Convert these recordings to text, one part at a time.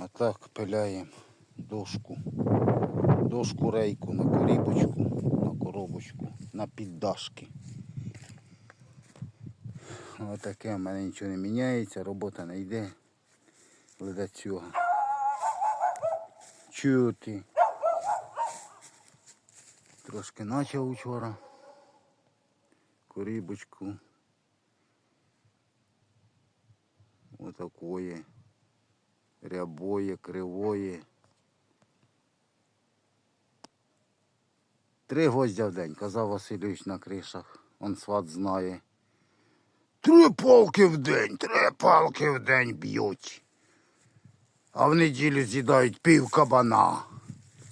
А так пиляємо дошку. Дошку рейку на корібочку, на коробочку, на піддашки. Отаке в мене нічого не міняється, робота не йде. Цього. Чути. Трошки почав учора. Корібочку. Отакое. Рябоє, кривоє. Три гвоздя в день, казав Васильович на кришах. Он сват знає. Три палки в день, три палки в день б'ють. А в неділю з'їдають пів кабана.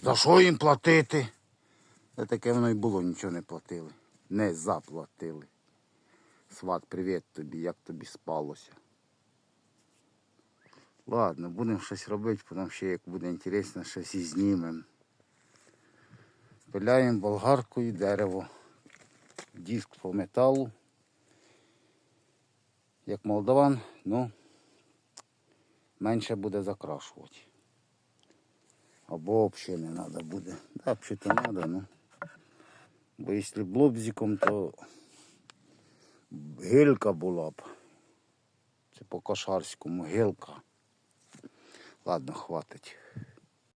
За що їм платити? Та таке воно й було, нічого не платили. Не заплатили. Сват, привіт тобі, як тобі спалося. Ладно, будемо щось робити, потім ще як буде інтересно, щось і знімемо. Пиляємо болгаркою дерево. Диск по металу. Як молдаван, ну менше буде закрашувати. Або взагалі не треба буде. Да, взагалі то треба, ну. Бо якщо б лобзиком, то гилька була б. Це по кошарському гилка. Ладно, хватить.